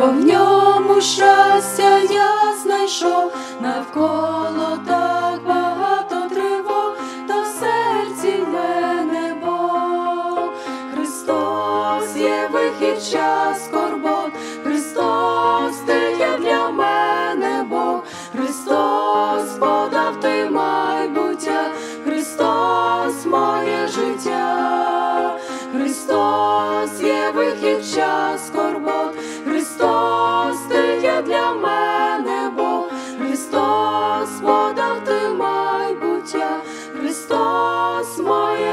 бо в ньому щастя я знайшов, навколо так багато тривог, та в серці в мене Бог. Христос є вихід час скорбот, Христос ти є для мене Бог, Христос подав ти майбуття, Христос моє життя, Христос є вихід час скорбот,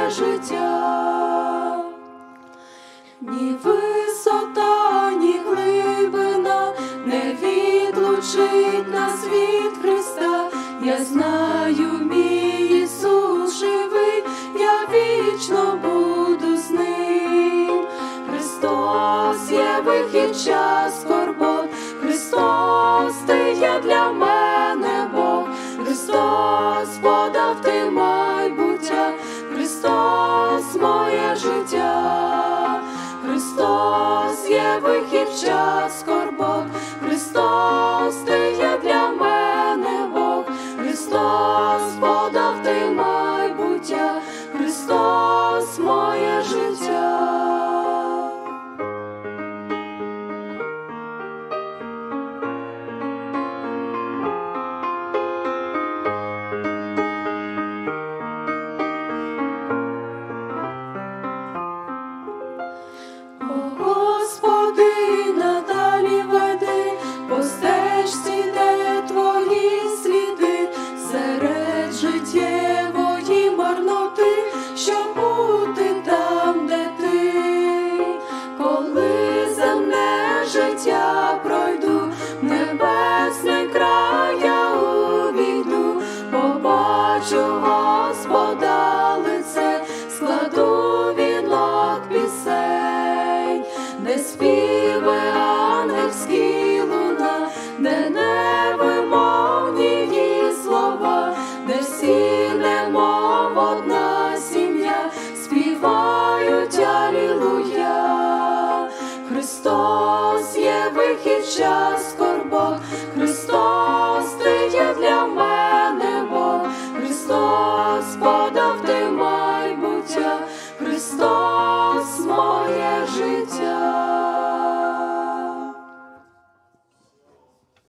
життя. Ні висота, ні глибина не відлучить нас від Христа. Я знаю, мій Ісус живий, я вічно буду з ним. Христос є вихід час скорбот, Христос ти є для мене Бог, Христос подав ти майбуття, Христос моє життя, Христос є вихід час скорбот, Христос життя пройду, небесний край я увійду, побачу Господа лице, складу вінок пісень, де співи ангельські луна, де невимовні її слова, де всі немов одна сім'я, співають алілуя. час скорбот, Христос ти є для мене, Бог, Христос подав ти майбуття, Христос моє життя.